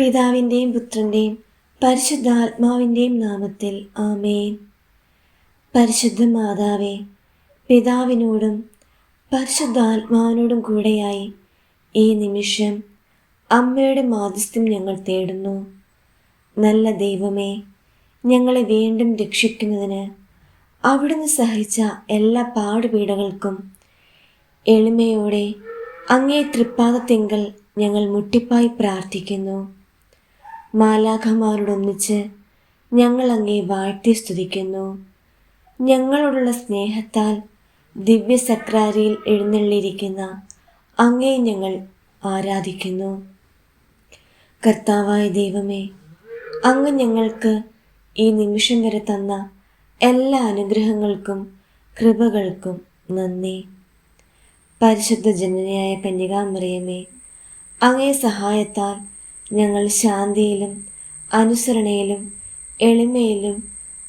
പിതാവിന്റെയും പുത്രന്റെയും പരിശുദ്ധാത്മാവിന്റെയും നാമത്തിൽ ആമേൻ. പരിശുദ്ധ മാതാവേ പിതാവിനോടും പരിശുദ്ധാത്മാവിനോടും കൂടെയായി ഈ നിമിഷം അമ്മയുടെ മാധ്യസ്ഥ്യം ഞങ്ങൾ തേടുന്നു. നല്ല ദൈവമേ ഞങ്ങളെ വീണ്ടും രക്ഷിക്കുന്നതിന് അവിടുന്ന് സഹിച്ച എല്ലാ പാടുപീടകൾക്കും എളിമയോടെ അങ്ങേ തൃപ്പാദത്തെങ്കിൽ ഞങ്ങൾ മുട്ടിപ്പായി പ്രാർത്ഥിക്കുന്നു. മാലാഖമാരോടൊന്നിച്ച് ഞങ്ങൾ അങ്ങേ വാഴ്ത്തി സ്തുതിക്കുന്നു. ഞങ്ങളോടുള്ള സ്നേഹത്താൽ ദിവ്യസക്രാരിയിൽ എഴുന്നള്ളിയിരിക്കുന്ന അങ്ങേ ഞങ്ങൾ ആരാധിക്കുന്നു. കർത്താവായ ദൈവമേ അങ്ങ് ഞങ്ങൾക്ക് ഈ നിമിഷം വരെ തന്ന എല്ലാ അനുഗ്രഹങ്ങൾക്കും കൃപകൾക്കും നന്ദി. പരിശുദ്ധ ജനനയായ കന്യകാമറിയമേ അങ്ങേ സഹായത്താൽ ഞങ്ങൾ ശാന്തിയിലും അനുസരണയിലും എളിമയിലും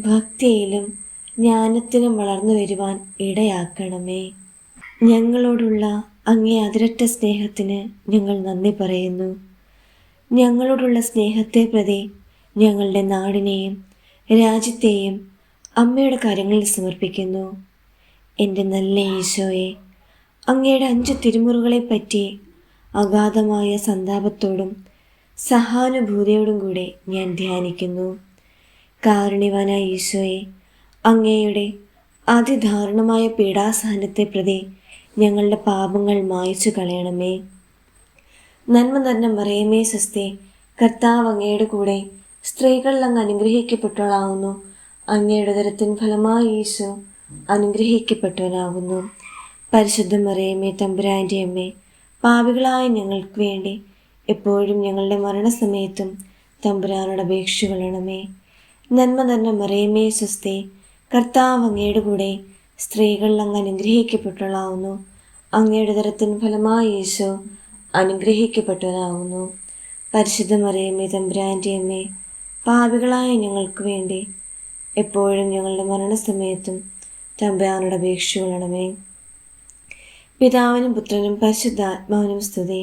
ഭക്തിയിലും ജ്ഞാനത്തിലും വളർന്നു വരുവാൻ ഇടയാക്കണമേ. ഞങ്ങളോടുള്ള അങ്ങേ അതിരറ്റ സ്നേഹത്തിന് ഞങ്ങൾ നന്ദി പറയുന്നു. ഞങ്ങളോടുള്ള സ്നേഹത്തെ പ്രതി ഞങ്ങളുടെ നാടിനെയും രാജ്യത്തെയും അമ്മയുടെ കാര്യങ്ങളിൽ സമർപ്പിക്കുന്നു. എന്റെ നല്ല ഈശോയെ അങ്ങയുടെ അഞ്ച് തിരുമുറുകളെപ്പറ്റി അഗാധമായ സന്താപത്തോടും സഹാനുഭൂതിയോടും കൂടെ ഞാൻ ധ്യാനിക്കുന്നു. കാരുണ്യവാനായ ഈശോയെ അങ്ങയുടെ അതിദാരുണമായ പീഡാസഹനത്തെ പ്രതി ഞങ്ങളുടെ പാപങ്ങൾ മായച്ചു കളയണമേ. നന്മ തന്നെ മറിയമേ സസ്തേ കർത്താവ് അങ്ങയുടെ കൂടെ സ്ത്രീകൾ അങ്ങ് അനുഗ്രഹിക്കപ്പെട്ടവളാവുന്നു. അങ്ങയുടെ തരത്തിൻ ഫലമായി ഈശോ അനുഗ്രഹിക്കപ്പെട്ടവനാകുന്നു പരിശുദ്ധ മറിയമേ തമ്പുരാന്റെ അമ്മേ പാപികളായ ഞങ്ങൾക്ക് വേണ്ടി എപ്പോഴും ഞങ്ങളുടെ മരണസമയത്തും തമ്പുരാനോട് അപേക്ഷകളണമേ നന്മ തന്നെ മറിയമേ സ്വസ്തി കർത്താവ് അങ്ങയുടെ കൂടെ സ്ത്രീകൾ അങ്ങ് അനുഗ്രഹിക്കപ്പെട്ടവളാവുന്നു. അങ്ങയുടെ തരത്തിൻ ഫലമായി യേശോ അനുഗ്രഹിക്കപ്പെട്ടവനാവുന്നു. പരിശുദ്ധ മറിയമ്മേ തമ്പുരാന്റെ അമ്മേ പാപികളായ ഞങ്ങൾക്ക് വേണ്ടി എപ്പോഴും ഞങ്ങളുടെ മരണസമയത്തും തമ്പുരാനോട് അപേക്ഷകളണമേ പിതാവിനും പുത്രനും പരിശുദ്ധാത്മാവിനും സ്തുതി.